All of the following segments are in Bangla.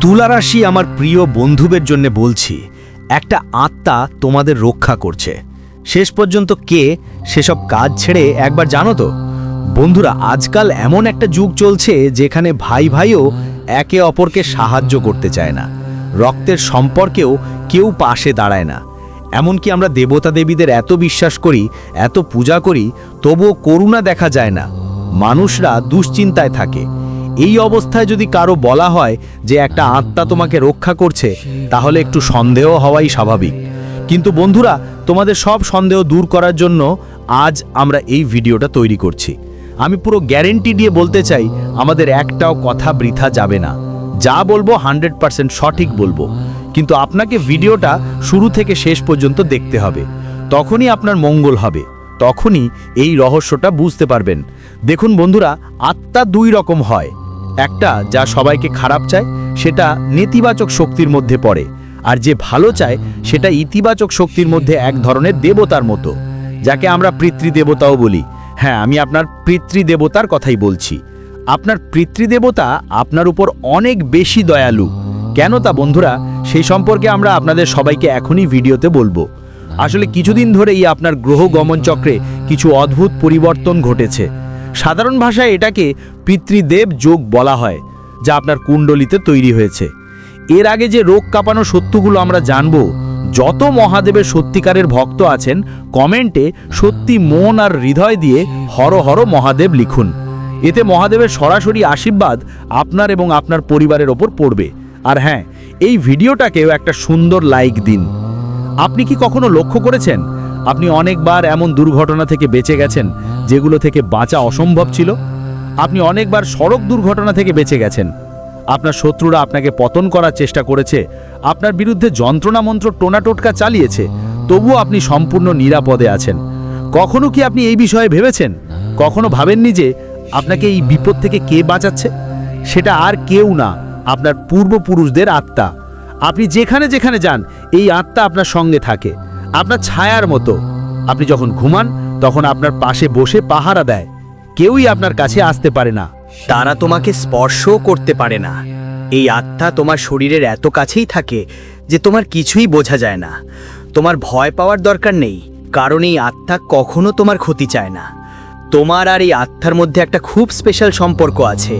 তুলারাশি আমার প্রিয় বন্ধুদের জন্য বলছি, একটা আত্মা তোমাদের রক্ষা করছে। শেষ পর্যন্ত কে সেসব কাজ ছেড়ে একবার জানো তো? বন্ধুরা, আজকাল এমন একটা যুগ চলছে যেখানে ভাই ভাইও একে অপরকে সাহায্য করতে চায় না। রক্তের সম্পর্কেও কেউ পাশে দাঁড়ায় না। এমনকি আমরা দেবতা দেবীদের এত বিশ্বাস করি, এত পূজা করি, তবুও করুণা দেখা যায় না। মানুষরা দুশ্চিন্তায় থাকে। এই অবস্থায় যদি কারও বলা হয় যে একটা আত্মা তোমাকে রক্ষা করছে, তাহলে একটু সন্দেহ হওয়াই স্বাভাবিক। কিন্তু বন্ধুরা, তোমাদের সব সন্দেহ দূর করার জন্য আজ আমরা এই ভিডিওটা তৈরি করছি। আমি পুরো গ্যারেন্টি দিয়ে বলতে চাই, আমাদের একটাও কথা বৃথা যাবে না। যা বলব হান্ড্রেড পার্সেন্ট সঠিক বলব। কিন্তু আপনাকে ভিডিওটা শুরু থেকে শেষ পর্যন্ত দেখতে হবে। তখনই আপনার মঙ্গল হবে। তখনই এই রহস্যটা বুঝতে পারবেন। দেখুন বন্ধুরা, আত্মা দুই রকম হয়। একটা যা সবাইকে খারাপ চায়, সেটা নেতিবাচক শক্তির মধ্যে পড়ে। আর যে ভালো চায়, সেটা ইতিবাচক শক্তির মধ্যে এক ধরনের দেবতার মতো। যাকে আমরা পিতৃদেবতাও বলি। হ্যাঁ আমি আপনার পিতৃদেবতার কথাই বলছি। আপনার পিতৃদেবতা আপনার উপর অনেক বেশি দয়ালু। কেন তা বন্ধুরা সেই সম্পর্কে আমরা আপনাদের সবাইকে এখনই ভিডিওতে বলব। আসলে কিছুদিন ধরেই আপনার গ্রহ গমন চক্রে কিছু অদ্ভুত পরিবর্তন ঘটেছে। সাধারণ ভাষায় এটাকে পিতৃদেব যোগ বলা হয়, যা আপনার কুণ্ডলিতে তৈরি হয়েছে। এর আগে যে রোগ কাঁপানো সত্যগুলো আমরা জানব, যত মহাদেবের সত্যিকারের ভক্ত আছেন, কমেন্টে সত্যি মন আর হৃদয় দিয়ে হর হর মহাদেব লিখুন। এতে মহাদেবের সরাসরি আশীর্বাদ আপনার এবং আপনার পরিবারের ওপর পড়বে। আর হ্যাঁ এই ভিডিওটাকেও একটা সুন্দর লাইক দিন। আপনি কি কখনো লক্ষ্য করেছেন, আপনি অনেকবার এমন দুর্ঘটনা থেকে বেঁচে গেছেন, যেগুলো থেকে বাঁচা অসম্ভব ছিল? আপনি অনেকবার সড়ক দুর্ঘটনা থেকে বেঁচে গেছেন। আপনার শত্রুরা আপনাকে পতন করার চেষ্টা করেছে। আপনার বিরুদ্ধে যন্ত্রণা মন্ত্র টোনাটোটকা চালিয়েছে। তবুও আপনি সম্পূর্ণ নিরাপদে আছেন। কখনো কি আপনি এই বিষয়ে ভেবেছেন? কখনো ভাবেননি যে আপনাকে এই বিপদ থেকে কে বাঁচাচ্ছে? সেটা আর কেউ না, আপনার পূর্বপুরুষদের আত্মা। আপনি যেখানে যেখানে যান, এই আত্মা আপনার সঙ্গে থাকে। আপনার ছায়ার মতো। আপনি যখন ঘুমান, তখন আপনার পাশে বসে পাহারা দেয়। কেউই আপনার কাছে আসতে পারে না। তারা তোমাকে স্পর্শও করতে পারে না। এই আত্মা তোমার শরীরের এত কাছেই থাকে যে তোমার কিছুই বোঝা যায় না। তোমার ভয় পাওয়ার দরকার নেই, কারণ এই আত্মা কখনো তোমার ক্ষতি চায় না। তোমার আর এই আত্মার মধ্যে একটা খুব স্পেশাল সম্পর্ক আছে।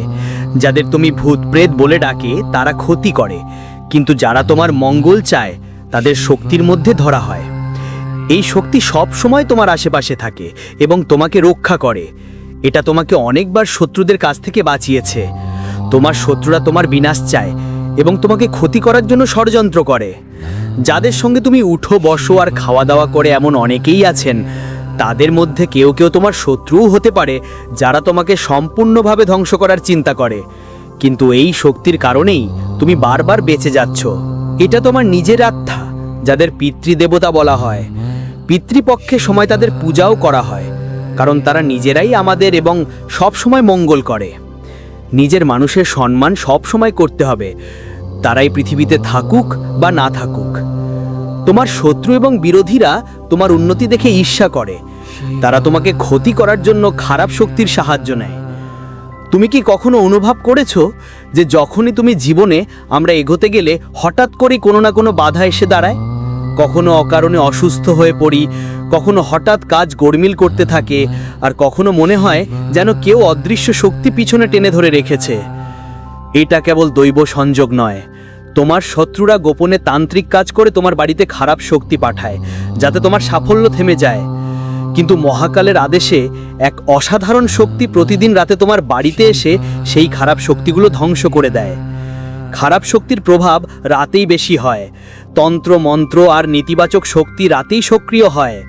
যাদের তুমি ভূত প্রেত বলে ডাকে, তারা ক্ষতি করে। কিন্তু যারা তোমার মঙ্গল চায়, তাদের শক্তির মধ্যে ধরা হয়। এই শক্তি সব সময় তোমার আশেপাশে থাকে এবং তোমাকে রক্ষা করে। এটা তোমাকে অনেকবার শত্রুদের কাছ থেকে বাঁচিয়েছে। তোমার শত্রুরা তোমার বিনাশ চায় এবং তোমাকে ক্ষতি করার জন্য ষড়যন্ত্র করে। যাদের সঙ্গে তুমি উঠো, বসো আর খাওয়া দাওয়া করে এমন অনেকেই আছেন, তাদের মধ্যে কেউ কেউ তোমার শত্রুও হতে পারে, যারা তোমাকে সম্পূর্ণভাবে ধ্বংস করার চিন্তা করে। কিন্তু এই শক্তির কারণেই তুমি বারবার বেঁচে যাচ্ছ। এটা তোমার নিজের আত্মা, যাদের পিতৃদেবতা বলা হয়। পিতৃপক্ষে সময় তাদের পূজাও করা হয়। কারণ তারা নিজেরাই আমাদের এবং সব সময় মঙ্গল করে। নিজের মানুষের সম্মান সব সময় করতে হবে। তারাই পৃথিবীতে থাকুক বা না থাকুক। তোমার শত্রু এবং বিরোধীরা তোমার উন্নতি দেখে ঈর্ষা করে। তারা তোমাকে ক্ষতি করার জন্য খারাপ শক্তির সাহায্য নেয়। তুমি কি কখনো অনুভব করেছ যে যখনই তুমি জীবনে আমরা এগোতে গেলে হঠাৎ করে কোনো না কোনো বাধা এসে দাঁড়ায়? কখনো অকারণে অসুস্থ হয়ে পড়ি কখনো হঠাৎ কাজ গড়মিল করতে থাকে আর কখনো মনে হয় যেন কেউ অদৃশ্য শক্তি পিছনে টেনে ধরে রেখেছে। এটা কেবল দৈব সংযোগ নয়। তোমার শত্রুরা গোপনে তান্ত্রিক কাজ করে তোমার বাড়িতে খারাপ শক্তি পাঠায়, যাতে তোমার সাফল্য থেমে যায়। কিন্তু মহাকালের আদেশে এক অসাধারণ শক্তি প্রতিদিন রাতে তোমার বাড়িতে এসে সেই খারাপ শক্তিগুলো ধ্বংস করে দেয়। খারাপ শক্তির প্রভাব রাতেই বেশি হয়। তন্ত্র, মন্ত্র আর নেতিবাচক শক্তি রাতেই সক্রিয় হয়।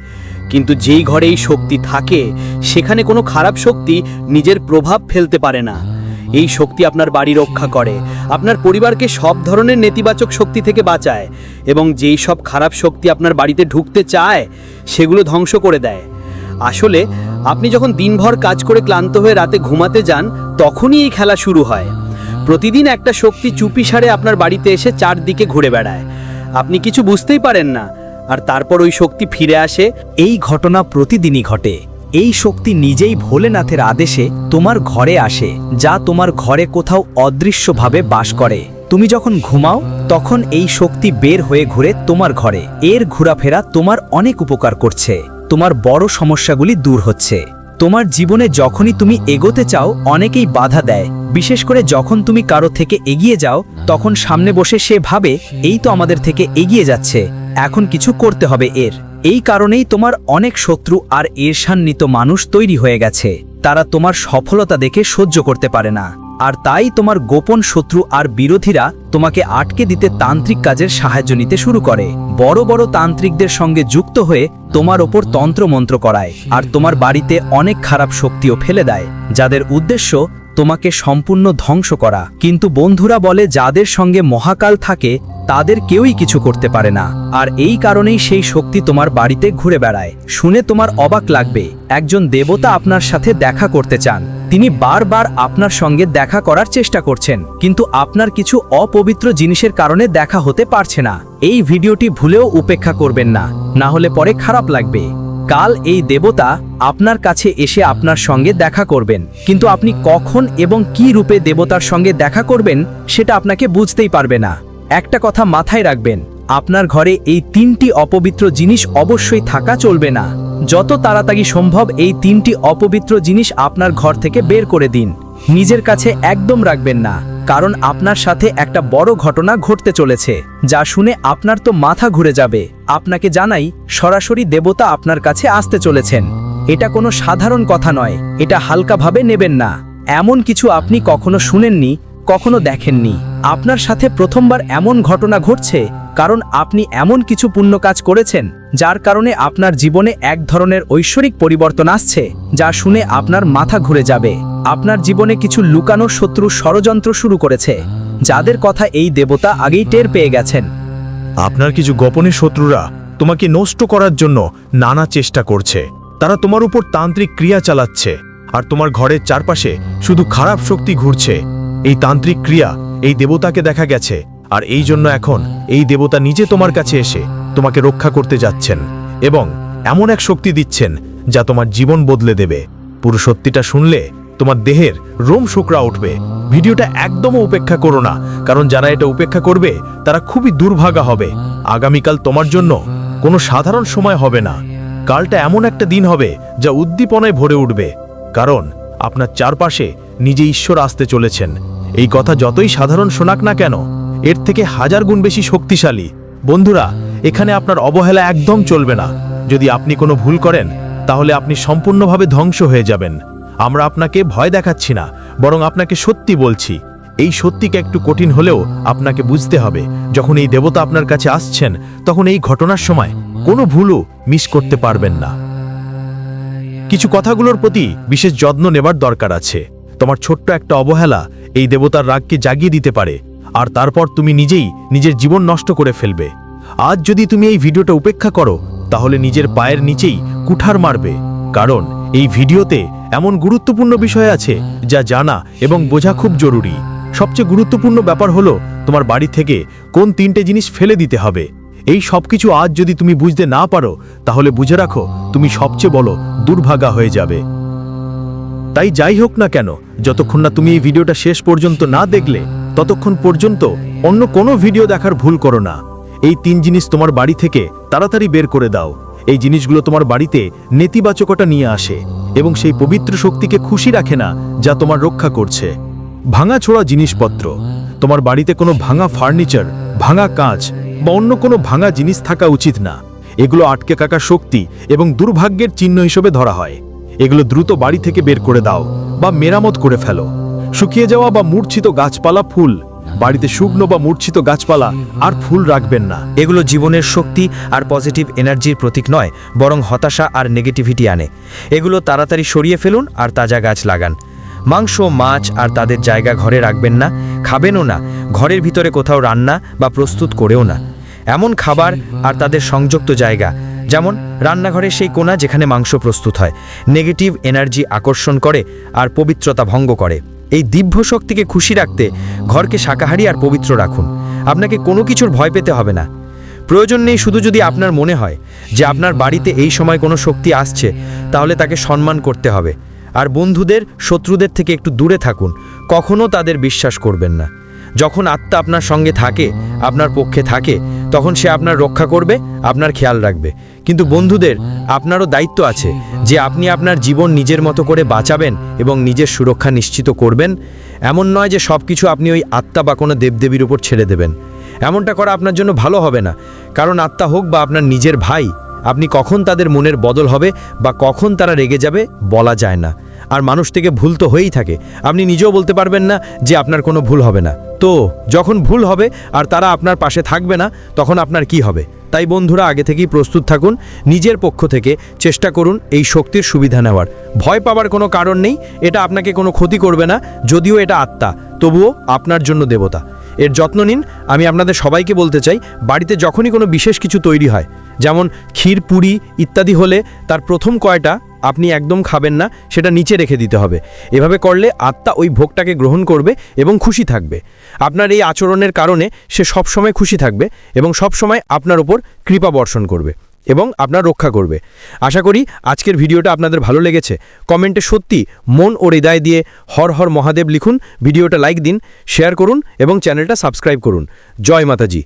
কিন্তু যেই ঘরে এই শক্তি থাকে, সেখানে কোনো খারাপ শক্তি নিজের প্রভাব ফেলতে পারে না। এই শক্তি আপনার বাড়ি রক্ষা করে, আপনার পরিবারকে সব ধরনের নেতিবাচক শক্তি থেকে বাঁচায় এবং যেই সব খারাপ শক্তি আপনার বাড়িতে ঢুকতে চায়, সেগুলো ধ্বংস করে দেয়। আসলে, আপনি যখন দিনভর কাজ করে ক্লান্ত হয়ে রাতে ঘুমাতে যান, তখনই এই খেলা শুরু হয়। প্রতিদিন একটা শক্তি চুপি সারে আপনার বাড়িতে এসে চারদিকে ঘুরে বেড়ায়। আপনি কিছু বুঝতেই পারেন না। আর তারপর ওই শক্তি ফিরে আসে। এই ঘটনা প্রতিদিনই ঘটে। এই শক্তি নিজেই ভোলেনাথের আদেশে তোমার ঘরে আসে, যা তোমার ঘরে কোথাও অদৃশ্যভাবে বাস করে। তুমি যখন ঘুমাও, তখন এই শক্তি বের হয়ে ঘুরে তোমার ঘরে। এর ঘোরাফেরা তোমার অনেক উপকার করছে। তোমার বড় সমস্যাগুলি দূর হচ্ছে। তোমার জীবনে যখনই তুমি এগোতে চাও, অনেকেই বাধা দেয়। বিশেষ করে যখন তুমি কারও থেকে এগিয়ে যাও, তখন সামনে বসে সে ভাবে, এই তো আমাদের থেকে এগিয়ে যাচ্ছে। এখন কিছু করতে হবে এর। এই কারণেই তোমার অনেক শত্রু আর ঈর্ষান্বিত মানুষ তৈরি হয়ে গেছে। তারা তোমার সফলতা দেখে সহ্য করতে পারে না। আর তাই তোমার গোপন শত্রু আর বিরোধীরা তোমাকে আটকে দিতে তান্ত্রিক কাজের সাহায্য নিতে শুরু করে। বড় বড় তান্ত্রিকদের সঙ্গে যুক্ত হয়ে তোমার ওপর তন্ত্রমন্ত্র করায় আর তোমার বাড়িতে অনেক খারাপ শক্তিও ফেলে দেয়, যাদের উদ্দেশ্য তোমাকে সম্পূর্ণ ধ্বংস করা। কিন্তু বন্ধুরা বলে, যাদের সঙ্গে মহাকাল থাকে, তাদের কেউই কিছু করতে পারে না। আর এই কারণেই সেই শক্তি তোমার বাড়িতে ঘুরে বেড়ায়। শুনে তোমার অবাক লাগবে, একজন দেবতা আপনার সাথে দেখা করতে চান। তিনি বারবার আপনার সঙ্গে দেখা করার চেষ্টা করছেন, কিন্তু আপনার কিছু অপবিত্র জিনিসের কারণে দেখা হতে পারছে না। এই ভিডিওটি ভুলেও উপেক্ষা করবেন না না হলে পরে খারাপ লাগবে। কাল এই দেবতা আপনার কাছে এসে আপনার সঙ্গে দেখা করবেন, কিন্তু আপনি কখন এবং কি রূপে দেবতার সঙ্গে দেখা করবেন সেটা আপনাকে বুঝতেই পারবে না। একটা কথা মাথায় রাখবেন, আপনার ঘরে এই তিনটি অপবিত্র জিনিস অবশ্যই থাকা চলবে না। যত তাড়াতাড়ি সম্ভব এই তিনটি অপবিত্র জিনিস আপনার ঘর থেকে বের করে দিন। নিজের কাছে একদম রাখবেন না, কারণ আপনার সাথে একটা বড় ঘটনা ঘটতে চলেছে, যা শুনে আপনার তো মাথা ঘুরে যাবে। আপনাকে জানাই, সরাসরি দেবতা আপনার কাছে আসতে চলেছেন। এটা কোনো সাধারণ কথা নয়, এটা হালকাভাবে নেবেন না। এমন কিছু আপনি কখনো শুনেননি, কখনো দেখেননি। আপনার সাথে প্রথমবার এমন ঘটনা ঘটছে, কারণ আপনি এমন কিছু পুণ্য কাজ করেছেন যার কারণে আপনার জীবনে এক ধরনের ঐশ্বরিক পরিবর্তন আসছে, যা শুনে আপনার মাথা ঘুরে যাবে। আপনার জীবনে কিছু লুকানো শত্রু ষড়যন্ত্র শুরু করেছে, যাদের কথা এই দেবতা আগেই টের পেয়ে গেছেন। আপনার কিছু গোপনে শত্রুরা তোমাকে নষ্ট করার জন্য নানা চেষ্টা করছে। তারা তোমার উপর তান্ত্রিক ক্রিয়া চালাচ্ছে, আর তোমার ঘরের চারপাশে শুধু খারাপ শক্তি ঘুরছে। এই তান্ত্রিক ক্রিয়া এই দেবতাকে দেখা গেছে, আর এই জন্য এখন এই দেবতা নিজে তোমার কাছে এসে তোমাকে রক্ষা করতে যাচ্ছেন এবং এমন এক শক্তি দিচ্ছেন যা তোমার জীবন বদলে দেবে। পুরো সত্যিটা শুনলে তোমার দেহের রোম শুকরা উঠবে। ভিডিওটা একদমও উপেক্ষা করো না, কারণ যারা এটা উপেক্ষা করবে, তারা খুবই দুর্ভাগা হবে। আগামীকাল তোমার জন্য কোনো সাধারণ সময় হবে না। কালটা এমন একটা দিন হবে যা উদ্দীপনায় ভরে উঠবে, কারণ আপনার চারপাশে নিজে ঈশ্বর আসতে চলেছেন। এই কথা যতই সাধারণ শোনাক না কেন, এর থেকে হাজার গুণ বেশি শক্তিশালী। বন্ধুরা এখানে আপনার অবহেলা একদম চলবে না। যদি আপনি কোনো ভুল করেন, তাহলে আপনি সম্পূর্ণভাবে ধ্বংস হয়ে যাবেন। আমরা আপনাকে ভয় দেখাচ্ছি না, বরং আপনাকে সত্যি বলছি। এই সত্যিকে একটু কঠিন হলেও আপনাকে বুঝতে হবে, যখন এই দেবতা আপনার কাছে আসছেন, তখন এই ঘটনার সময় কোনো ভুলও মিস করতে পারবেন না। কিছু কথাগুলোর প্রতি বিশেষ যত্ন নেবার দরকার আছে। তোমার ছোট্ট একটা অবহেলা এই দেবতার রাগকে জাগিয়ে দিতে পারে, আর তারপর তুমি নিজেই নিজের জীবন নষ্ট করে ফেলবে। আজ যদি তুমি এই ভিডিওটা উপেক্ষা করো, তাহলে নিজের পায়ের নিচেই কুঠার মারবে। কারণ এই ভিডিওতে এমন গুরুত্বপূর্ণ বিষয় আছে যা জানা এবং বোঝা খুব জরুরি। সবচেয়ে গুরুত্বপূর্ণ ব্যাপার হলো তোমার বাড়ি থেকে কোন তিনটে জিনিস ফেলে দিতে হবে। এই সবকিছু আজ যদি তুমি বুঝতে না পারো, তাহলে বুঝে রাখো তুমি সবচেয়ে বলো দুর্ভাগা হয়ে যাবে। তাই যাই হোক না কেন, যতক্ষণ না তুমি এই ভিডিওটা শেষ পর্যন্ত না দেখলে, ততক্ষণ পর্যন্ত অন্য কোনো ভিডিও দেখার ভুল করো না। এই তিন জিনিস তোমার বাড়ি থেকে তাড়াতাড়ি বের করে দাও। এই জিনিসগুলো তোমার বাড়িতে নেতিবাচকতা নিয়ে আসে এবং সেই পবিত্র শক্তিকে খুশি রাখে না যা তোমার রক্ষা করছে। ভাঙা ছোড়া জিনিসপত্র। তোমার বাড়িতে কোনো ভাঙা ফার্নিচার, ভাঙা কাঁচ বা অন্য কোনো ভাঙা জিনিস থাকা উচিত না। এগুলো আটকে কাকা শক্তি এবং দুর্ভাগ্যের চিহ্ন হিসেবে ধরা হয়। এগুলো দ্রুত বাড়ি থেকে বের করে দাও বা মেরামত করে ফেলো। শুকিয়ে যাওয়া বা মূর্ছিত গাছপালা, ফুল বাড়িতে শুকনো বা মূর্ছিত গাছপালা আর ফুল রাখবেন না। এগুলো জীবনের শক্তি আর পজিটিভ এনার্জির প্রতীক নয়, বরং হতাশা আর নেগেটিভিটি আনে। এগুলো তাড়াতাড়ি সরিয়ে ফেলুন আর তাজা গাছ লাগান। মাংস, মাছ আর তাদের জায়গা ঘরে রাখবেন না, খাবেনও না, ঘরের ভিতরে কোথাও রান্না বা প্রস্তুত করেও না। এমন খাবার আর তাদের সংযুক্ত জায়গা, যেমন রান্নাঘরের সেই কোণা যেখানে মাংস প্রস্তুত হয়, নেগেটিভ এনার্জি আকর্ষণ করে আর পবিত্রতা ভঙ্গ করে। এই দিব্য শক্তিকে খুশি রাখতে ঘরকে শাকাহারি আর পবিত্র রাখুন। আপনাকে কোনো কিছুর ভয় পেতে হবে না। প্রয়োজন নেই শুধু যদি আপনার মনে হয় যে আপনার বাড়িতে এই সময় কোনো শক্তি আসছে, তাহলে তাকে সম্মান করতে হবে। আর বন্ধুদের, শত্রুদের থেকে একটু দূরে থাকুন। কখনও তাদের বিশ্বাস করবেন না। যখন আত্মা আপনার সঙ্গে থাকে, আপনার পক্ষে থাকে, তখন সে আপনার রক্ষা করবে, আপনার খেয়াল রাখবে। কিন্তু বন্ধুদের, আপনারও দায়িত্ব আছে যে আপনি আপনার জীবন নিজের মতো করে বাঁচাবেন এবং নিজের সুরক্ষা নিশ্চিত করবেন। এমন নয় যে সব কিছু আপনি ওই আত্মা বা কোনো দেবদেবীর উপর ছেড়ে দেবেন। এমনটা করা আপনার জন্য ভালো হবে না। কারণ আত্মা হোক বা আপনার নিজের ভাই, আপনি কখন তাদের মনের বদল হবে বা কখন তারা রেগে যাবে বলা যায় না। আর মানুষ থেকে ভুল তো হয়েই থাকে। আপনি নিজেও বলতে পারবেন না যে আপনার কোনো ভুল হবে না। তো, যখন ভুল হবে আর তারা আপনার পাশে থাকবে না, তখন আপনার কি হবে? তাই বন্ধুরা, আগে থেকেই প্রস্তুত থাকুন, নিজের পক্ষ থেকে চেষ্টা করুন এই শক্তির সুবিধা নেওয়ার। ভয় পাওয়ার কোনো কারণ নেই, এটা আপনাকে কোনো ক্ষতি করবে না, যদিও এটা আত্মা, তবুও আপনার জন্য দেবতা। এর যত্ন নিন, আমি আপনাদের সবাইকে বলতে চাই, বাড়িতে যখনই কোনো বিশেষ কিছু তৈরি হয়, যেমন ক্ষীর, পুরি ইত্যাদি হলে তার প্রথম কয়টা আপনি একদম খাবেন না, সেটা নিচে রেখে দিতে হবে। এভাবে করলে আত্মা ওই ভোগটাকে গ্রহণ করবে এবং খুশি থাকবে। আপনার এই আচরণের কারণে সে সবসময় খুশি থাকবে এবং সবসময় আপনার ওপর কৃপা বর্ষণ করবে এবং আপনার রক্ষা করবে। আশা করি আজকের ভিডিওটা আপনাদের ভালো লেগেছে। কমেন্টে সত্যি মন ও হৃদয় দিয়ে হর হর মহাদেব লিখুন, ভিডিওটা লাইক দিন, শেয়ার করুন এবং চ্যানেলটা সাবস্ক্রাইব করুন। জয় মাতাজি।